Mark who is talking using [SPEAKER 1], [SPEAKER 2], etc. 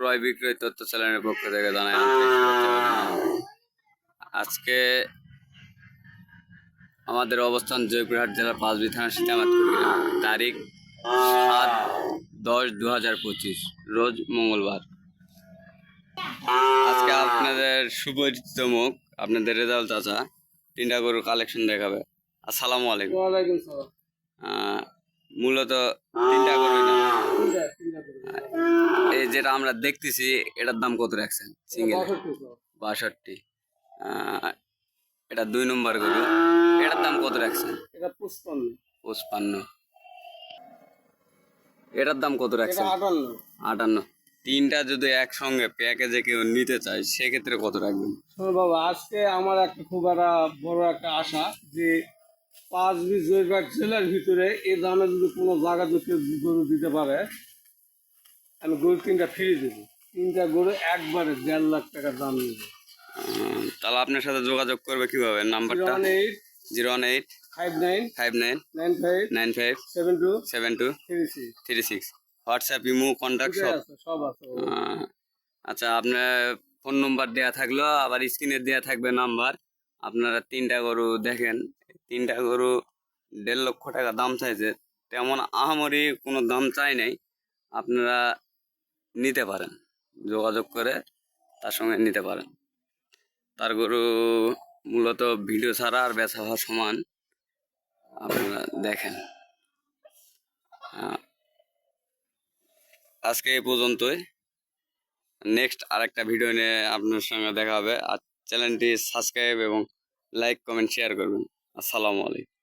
[SPEAKER 1] ক্রয় বিক্রয় তথ্য চ্যানেলের পক্ষ থেকে জানাই। আজকে আমাদের অবস্থান জয়পুরহাট জেলার পাঁচবি থানা গ্রাম। তারিখ সাত দশ দু হাজার পঁচিশ রোজ মঙ্গলবার। আজকে আপনাদের সুপরিচিত মুখ আপনাদের রেজাল্ট চাচা তিনটা গরুর কালেকশন দেখাবে। আসসালামু আলাইকুম। মূলত তিনটা গরু যেটা আমরা দেখতেছি এটার দাম কত রাখছেন সিঙ্গেল?
[SPEAKER 2] বাষট্টি।
[SPEAKER 1] এটা দুই নম্বর গরু। এটার দাম কত রাখছেন?
[SPEAKER 2] এটা পুষ্পান্ন
[SPEAKER 1] পঁচপান্ন। এটার দাম কত রাখছেন?
[SPEAKER 2] আটান্ন।
[SPEAKER 1] আটান্ন। তিনটা যদি একসঙ্গে প্যাকেজে কেউ নিতে চায় সেক্ষেত্রে কত রাখবেন?
[SPEAKER 2] শোনো বাবা আজকে আমার একটা খুব একটা বড় একটা আশা যে পাঁচ বিশ জয়বাগ জেলার ভিতরে এ দামে যদি কোনো জায়গা যদি কেউ গরু দিতে পারে আমি গরু তিনটা ফিরে দেবো তিনটা গরু একবারে দেড় লাখ টাকা দাম নেবে।
[SPEAKER 1] তাহলে আপনার সাথে যোগাযোগ করবে কীভাবে? নাম্বারটা?
[SPEAKER 2] Eight
[SPEAKER 1] zero one eight
[SPEAKER 2] five nine
[SPEAKER 1] five nine
[SPEAKER 2] nine five
[SPEAKER 1] nine five
[SPEAKER 2] seven two
[SPEAKER 1] seven two
[SPEAKER 2] three six.
[SPEAKER 1] Three six. WhatsApp imo contact সব?
[SPEAKER 2] সব আছে
[SPEAKER 1] আচ্ছা আপনার ফোন নম্বর দেয়া থাকল আবার স্ক্রিনে দেয়া থাকবে নাম্বার। আপনারা তিনটা গরু দেখেন তিনটা গরু দেড় লক্ষ টাকা দাম চাইছে। তেমন আহামরি কোনো দাম চাই নাই। আপনারা নিতে পারেন। যোগাযোগ করে তার সঙ্গে নিতে পারেন। তার গরু মূলত ভিডিও ছাড়া আর বেচা হওয়া সমান আপনারা দেখেন। আজকে এই পর্যন্তই। নেক্সট আরেকটা ভিডিও নিয়ে আপনার সঙ্গে দেখা হবে। আর চ্যানেলটি সাবস্ক্রাইব এবং লাইক কমেন্ট শেয়ার করবেন। আসসালামু আলাইকুম।